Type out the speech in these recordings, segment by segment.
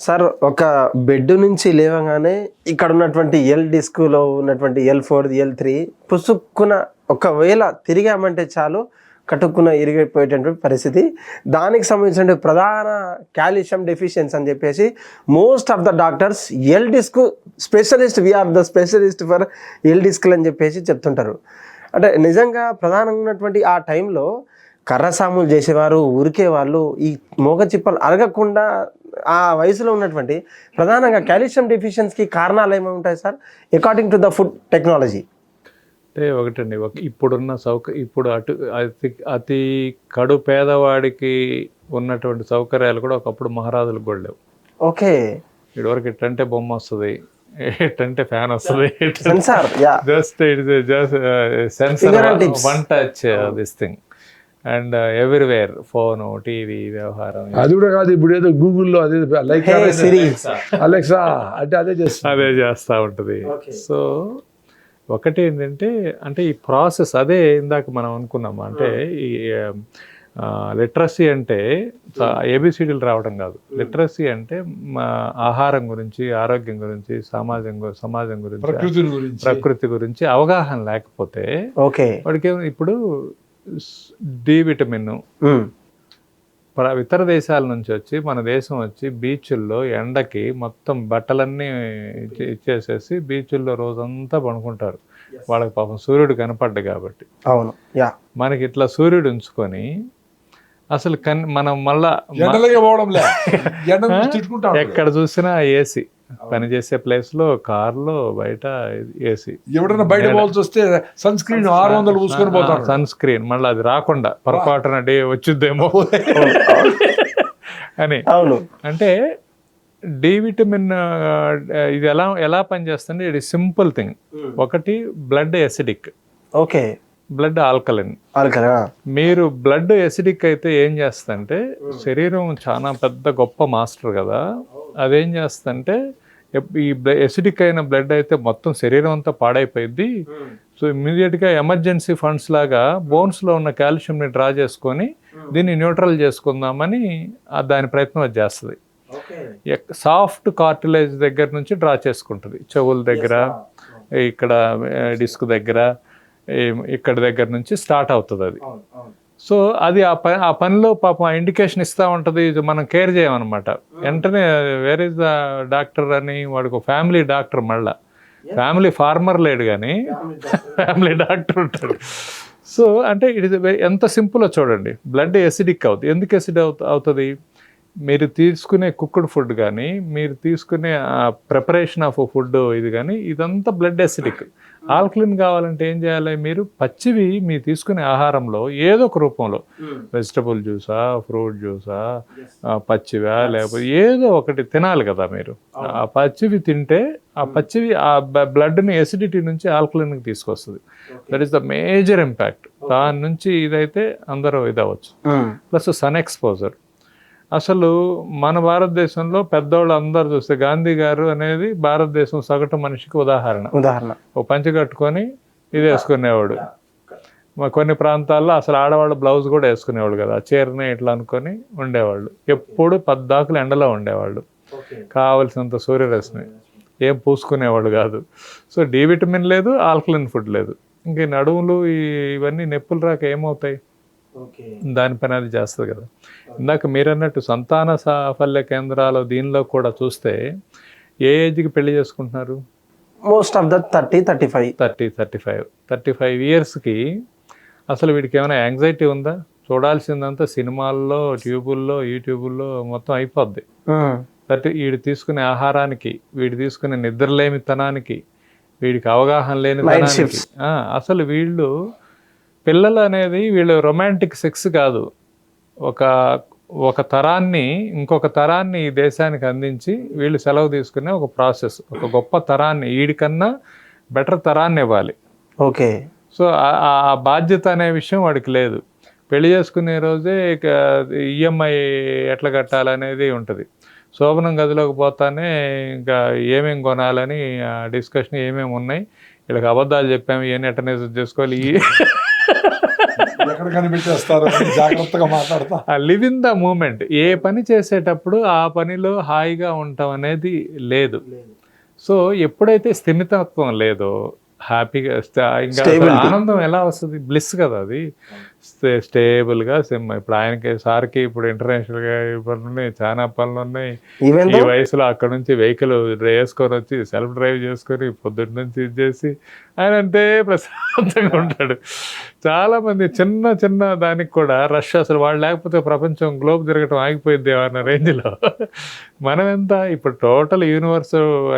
Sir ఒక bed నుంచి లేవగానే ఇక్కడ ఉన్నటువంటి ఎల్ డిస్క్లో ఉన్నటువంటి ఎల్ ఫోర్ ఎల్ త్రీ పుసుక్కున ఒకవేళ తిరిగామంటే చాలు కట్టుకున్న ఇరిగిపోయేటటువంటి పరిస్థితి. దానికి సంబంధించిన ప్రధాన కాల్షియం డెఫిషియన్స్ అని చెప్పేసి most of the doctors L disc specialist we are the specialist for L డిస్క్లు అని చెప్పేసి చెప్తుంటారు. అంటే నిజంగా ప్రధానంగా ఉన్నటువంటి ఆ టైంలో కర్ర సాములు చేసేవారు ఉరికే వాళ్ళు ఈ మోగ చిప్పలు అరగకుండా ఆ వయసులో ఉన్నటువంటి ప్రధానంగా కాల్షియం డెఫిషియన్స్కి కారణాలు ఏమేమి ఉంటాయి sir? According to the food technology అంటే ఒకటండి ఒక ఇప్పుడున్న సౌక ఇప్పుడు అటు అతి అతి కడు పేదవాడికి ఉన్నటువంటి సౌకర్యాలు కూడా ఒకప్పుడు మహారాజులకు కూడా లేవు. ఓకే. ఇదివరకు ఎట్టంటే బొమ్మ వస్తుంది ఎట్టంటే ఫ్యాన్ వస్తుంది just it just sensor. One touch this thing and everywhere phone TV వ్యవహారం. అది కూడా కాదు ఇప్పుడు ఏదో గూగుల్లో అదే లైక్ అలెక్సా అంటే అదే చేస్తుంది. అదే చేస్తూ ఉంటుంది. సో ఒకటి ఏంటంటే అంటే ఈ ప్రాసెస్ అదే ఇందాక మనం అనుకున్నాము అంటే ఈ లిటరసీ అంటే ఏబిసిడీలు రావడం కాదు. లిటరసీ అంటే మా ఆహారం గురించి ఆరోగ్యం గురించి సమాజం సమాజం గురించి ప్రకృతి గురించి అవగాహన లేకపోతే ఓకే వాడికి ఇప్పుడు డి విటమిన్ ఇతర దేశాల నుంచి వచ్చి మన దేశం వచ్చి బీచ్ల్లో ఎండకి మొత్తం బట్టలన్నీ ఇచ్చే- ఇచ్చేసేసి బీచ్ల్లో రోజంతా పడుకుంటారు. వాళ్ళకి పాపం సూర్యుడు కనపడ్డు కాబట్టి. అవును. యా. మనకి ఇట్లా సూర్యుడు ఉంచుకొని అసలు కన్ మనం మళ్ళా. ఎక్కడ చూసినా ఏసీ. పనిచేసే ప్లేస్లో కార్లో బయట ఏసీ. ఎవడన్నా బయట పోవాల్సి వస్తే సన్ స్క్రీన్ ఆరు వందలు పూసుకొని పోతాడు సన్ స్క్రీన్. మళ్ళీ అది రాకుండా పొరపాటున డే వచ్చిద్దేమో. అని. అవును. అంటే డి విటమిన్ ఇది ఎలా ఎలా పనిచేస్తుంది? ఇది సింపుల్ థింగ్. ఒకటి blood acidic okay. Blood alkaline. మీరు బ్లడ్ ఎసిడిక్ అయితే ఏం చేస్తుందంటే శరీరం చాలా పెద్ద గొప్ప మాస్టర్ కదా. అదేం చేస్తుందంటే ఎప్- ఈ ఎసిడిక్ అయిన బ్లడ్ అయితే మొత్తం శరీరం అంతా పాడైపోయింది సో ఇమ్మీడియట్గా ఎమర్జెన్సీ ఫండ్స్ లాగా బోన్స్లో ఉన్న కాల్షియంని డ్రా చేసుకొని దీన్ని న్యూట్రల్ చేసుకుందామని దాని ప్రయత్నం అది చేస్తుంది. సాఫ్ట్ కార్టిలేజ్ దగ్గర నుంచి డ్రా చేసుకుంటుంది. చెవుల దగ్గర ఇక్కడ డిస్క్ దగ్గర ఈ- ఇక్కడ దగ్గర నుంచి స్టార్ట్ అవుతుంది అది సో అది ఆ పని ఆ పనిలో పాపం ఆ ఇండికేషన్ ఇస్తూ ఉంటుంది ఇది మనం కేర్ చేయమన్నమాట వెంటనే వేర్ ఇస్ ద డాక్టర్ అని వాడికి ఫ్యామిలీ డాక్టర్ మళ్ళా. ఫ్యామిలీ ఫార్మర్ లేడు కానీ ఫ్యామిలీ డాక్టర్ ఉంటాడు. సో అంటే ఇట్ ఇస్ ఎంత సింపుల్ చూడండి. బ్లడ్ ఎసిడిక్ అవుతుంది ఎందుకు ఎసిడ్ అవుతుంది? మీరు తీసుకునే కుక్డ్ ఫుడ్ కానీ మీరు తీసుకునే ప్రిపరేషన్ ఆఫ్ ఫుడ్ ఇది కానీ ఇదంతా బ్లడ్ ఎసిడిక్ ఆల్కలిన్ కావాలంటే ఏం చేయాలి మీరు? పచ్చివి మీరు తీసుకునే ఆహారంలో ఏదో ఒక రూపంలో. వెజిటబుల్ జ్యూసా ఫ్రూట్ జ్యూసా పచ్చివా లేకపోతే ఏదో ఒకటి తినాలి కదా మీరు. ఆ పచ్చివి తింటే ఆ పచ్చివి ఆ బ్లడ్ని ఎసిడిటీ నుంచి ఆల్కలిన్కి తీసుకొస్తుంది. That is the major impact దాని నుంచి ఇదైతే అందరూ ఇదవచ్చు ప్లస్ సన్ ఎక్స్పోజర్. అసలు మన భారతదేశంలో పెద్దవాళ్ళు అందరు చూస్తే గాంధీ గారు అనేది భారతదేశం సగటు మనిషికి ఉదాహరణ. ఉదాహరణ. ఓ పంచి కట్టుకొని ఇది వేసుకునేవాడు. కొన్ని ప్రాంతాల్లో అసలు ఆడవాళ్ళు బ్లౌజ్ కూడా వేసుకునేవాళ్ళు కదా. చీరని ఇట్లా అనుకొని ఉండేవాళ్ళు. ఎప్పుడు పద్దాకులు ఎండలో ఉండేవాళ్ళు. కావలసినంత సూర్యరశ్మి ఏం పూసుకునేవాళ్ళు కాదు. సో డి విటమిన్ లేదు ఆల్కలిన్ ఫుడ్ లేదు. ఇంక నడుములు ఇవన్నీ నొప్పులు రాక ఏమవుతాయి? దానిపైన అది చేస్తుంది కదా. ఇందాక మీరు అన్నట్టు సంతాన సాఫల్య కేంద్రాలు దీనిలో కూడా చూస్తే ఏ ఏజ్కి పెళ్ళి చేసుకుంటున్నారు? Most of the thirty thirty five thirty thirty five thirty five ఇయర్స్కి అసలు వీడికి ఏమైనా యాంగ్జైటీ ఉందా? చూడాల్సిందంతా సినిమాల్లో ట్యూబుల్లో యూట్యూబుల్లో మొత్తం అయిపోద్ది. థర్టీ వీడు తీసుకునే ఆహారానికి వీడు తీసుకునే నిద్రలేమితనానికి వీడికి అవగాహన లేని అసలు వీళ్ళు పిల్లలు అనేది వీళ్ళు రొమాంటిక్ సెక్స్ కాదు. ఒక ఒక తరాన్ని ఇంకొక తరాన్ని ఈ దేశానికి అందించి వీళ్ళు సెలవు తీసుకునే ఒక ప్రాసెస్. ఒక గొప్ప తరాన్ని వీడికన్నా బెటర్ తరాన్ని ఇవ్వాలి. ఓకే. సో ఆ- బాధ్యత అనే విషయం వాడికి లేదు. పెళ్ళి చేసుకునే రోజే ఇక ఈఎంఐ ఎట్లా కట్టాలనేది ఉంటుంది. శోభనం గదిలోకి పోతానే ఇంకా ఏమేం కొనాలని ఆ డిస్కషన్ ఏమేమి ఉన్నాయి వీళ్ళకి అబద్ధాలు చెప్పాము ఇవన్నీ ఎటనేజ్ చేసుకోవాలి. ఎక్కడ కనిపెట్టేస్తారు అని జాగ్రత్తగా మాట్లాడతా. లివ్ ఇన్ ద మూమెంట్ ఏ పని చేసేటప్పుడు ఆ పనిలో హాయిగా ఉండటం అనేది లేదు. సో ఎప్పుడైతే స్థిమితత్వం లేదో హ్యాపీగా ఇంకా. ఆనందం ఎలా వస్తుంది? బ్లిస్ కదా అది. స్టే- స్టేబుల్గా సిమ్ ఇప్పుడు ఆయనకి సార్కి ఇప్పుడు ఇంటర్నేషనల్గా పనులు ఉన్నాయి చాలా పనులు ఉన్నాయి. ఈ వయసులో అక్కడ నుంచి వెహికల్ వేసుకొని వచ్చి సెల్ఫ్ డ్రైవ్ చేసుకొని పొద్దున్న నుంచి ఇది చేసి ఆయన అంటే ప్రశాంతంగా ఉంటాడు. చాలా మంది చిన్న చిన్న దానికి కూడా రష్ అసలు వాళ్ళు లేకపోతే ప్రపంచం గ్లోబ్ తిరగటం ఆగిపోయింది అన్న రేంజ్లో. మనం ఎంత ఇప్పుడు టోటల్ యూనివర్స్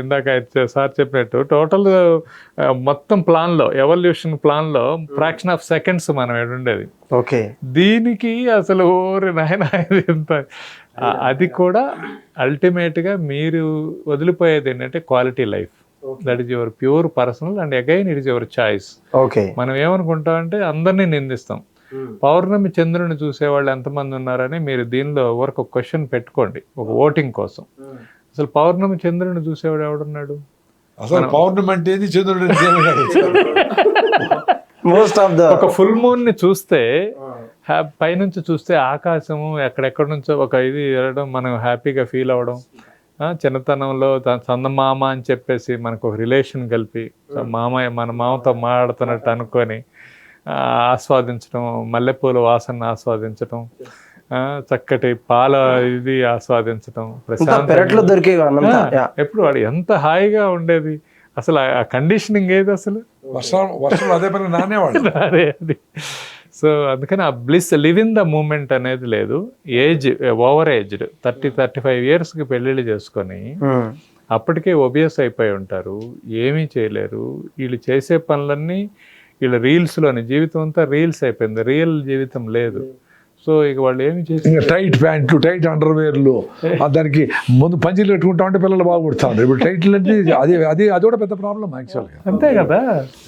ఇందాక సార్ చెప్పినట్టు టోటల్ మొత్తం ప్లాన్లో ఎవల్యూషన్ ప్లాన్లో ఫ్రాక్షన్ ఆఫ్ సెకండ్స్ మనం ఉండేది. ఓకే. దీనికి అసలు ఓరి నాయన ఎంత? అది కూడా అల్టిమేట్గా మీరు వదిలిపోయేది ఏంటంటే quality life that is your pure personal and again it is your choice okay మనం ఏమనుకుంటాం అంటే అందరినీ నిందిస్తాం. పౌర్ణమి చంద్రుని చూసేవాళ్ళు ఎంతమంది ఉన్నారని మీరు దీనిలో వరకు ఒక క్వశ్చన్ పెట్టుకోండి ఒక ఓటింగ్ కోసం. అసలు పౌర్ణమి చంద్రుని చూసేవాడు ఎవడున్నాడు? అసలు పౌర్ణమి అంటే ఏంది? చంద్రుడు? మోస్ట్ ఆఫ్ ద ఒక ఫుల్ మూన్ని చూస్తే పైనుంచి చూస్తే ఆకాశము ఎక్కడెక్కడ నుంచో ఒక ఇది వెళ్ళడం మనం హ్యాపీగా ఫీల్ అవ్వడం. ఆ, చిన్నతనంలో త- చందమామ అని చెప్పేసి మనకు ఒక రిలేషన్ కలిపి మామయ్య మన మామతో మాట్లాడుతున్నట్టు అనుకొని ఆ, ఆస్వాదించడం మల్లెపూల వాసన ఆస్వాదించడం. చక్కటి పాల ఇది ఆస్వాదించడం పెరట్లో ఆ, ఎప్పుడు వాడు ఎంత హాయిగా ఉండేది. అసలు ఆ కండిషనింగ్ ఏది అసలు? వర్షం వర్షంలో అదే పని నానేవాళ్ళు అదే అది. సో అందుకని ఆ bliss live in the moment అనేది లేదు. Age over aged thirty thirty five ఇయర్స్కి పెళ్ళిళ్ళు చేసుకొని. అప్పటికే ఒబియస్ అయిపోయి ఉంటారు. ఏమీ చేయలేరు. వీళ్ళు చేసే పనులన్నీ వీళ్ళ రీల్స్లోని జీవితం అంతా రీల్స్ అయిపోయింది. రియల్ జీవితం లేదు. సో ఇక వాళ్ళు ఏమి చేసి టైట్ ప్యాంట్లు టైట్ అండర్వేర్లు దానికి ముందు పంచీలు పెట్టుకుంటా ఉంటే పిల్లలు బాగుపడుతారు. ఇప్పుడు టైట్లు అంటే అది అది అది కూడా పెద్ద ప్రాబ్లం యాక్చువల్గా అంతే కదా.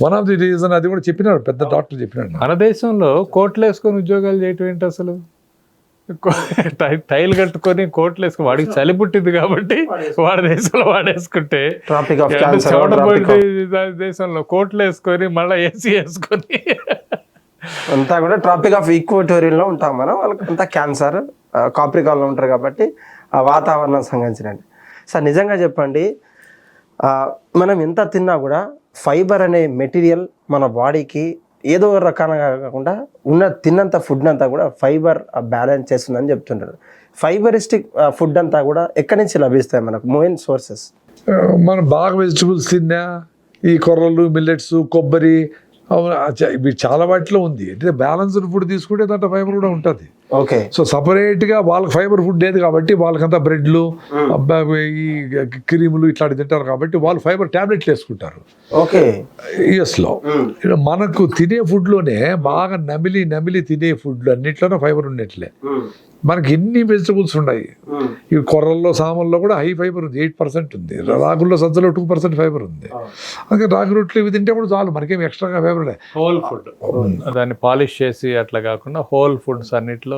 వన్ ఆఫ్ ది రీజన్ అది కూడా చెప్పినారు పెద్ద డాక్టర్ చెప్పినాడు. మన దేశంలో కోట్లు వేసుకొని ఉద్యోగాలు చేయటం ఏంటి అసలు? టైల్ కట్టుకొని కోట్లు వేసుకొని వాడికి చలి పుట్టింది కాబట్టి వాడి దేశంలో వాడేసుకుంటే దేశంలో. కోట్లు వేసుకొని మళ్ళీ ఏసీ వేసుకొని. అంతా కూడా ట్రాపిక్ ఆఫ్ ఈక్వటోరియల్లో ఉంటాం మనం. వాళ్ళకి అంతా క్యాన్సర్ కాప్రికాల్లో ఉంటారు కాబట్టి ఆ వాతావరణం సంబంధించినది సార్ నిజంగా చెప్పండి మనం ఎంత తిన్నా కూడా ఫైబర్ అనే మెటీరియల్ మన బాడీకి ఏదో రకంగా కాకుండా ఉన్న తిన్నంత ఫుడ్ అంతా కూడా ఫైబర్ బ్యాలెన్స్ చేస్తుందని చెప్తుంటారు. ఫైబరిస్టిక్ ఫుడ్ అంతా కూడా ఎక్కడి నుంచి లభిస్తాయి మనకు? Main sources. మనం బాగా వెజిటబుల్స్ తిన్నా ఈ కొర్రలు మిల్లెట్స్ కొబ్బరి అవును, ఆ చాలా వాటిలో ఉంది. అంటే బ్యాలెన్స్డ్ ఫుడ్ తీసుకుంటే దాంట్లో ఫైబర్ కూడా ఉంటుంది. ఓకే. సో సపరేట్గా వాళ్ళకి ఫైబర్ ఫుడ్ లేదు కాబట్టి వాళ్ళకంతా బ్రెడ్లు అబ్బా, ఈ క్రీములు ఇట్లాంటివి తింటారు కాబట్టి వాళ్ళు ఫైబర్ ట్యాబ్లెట్లు వేసుకుంటారు. ఓకే. యుఎస్లో మనకు తినే ఫుడ్లోనే బాగా నమిలి నమిలి తినే ఫుడ్లు అన్నిట్లోనే ఫైబర్ ఉన్నట్లే మనకి ఎన్ని వెజిటబుల్స్ ఉన్నాయి. ఈ కొర్రల్లో సామల్లో కూడా హై ఫైబర్ ఉంది ఎయిట్ పర్సెంట్ ఉంది. రాగుల్లో సజ్జలో టూ పర్సెంట్ ఫైబర్ ఉంది. అందుకే రాగి రొట్టెలు ఇవి తింటే కూడా చాలు మనకేం ఎక్స్ట్రాగా ఫైబర్ హోల్ ఫుడ్ దాన్ని పాలిష్ చేసి అట్లా కాకుండా హోల్ ఫుడ్స్ అన్నిట్లో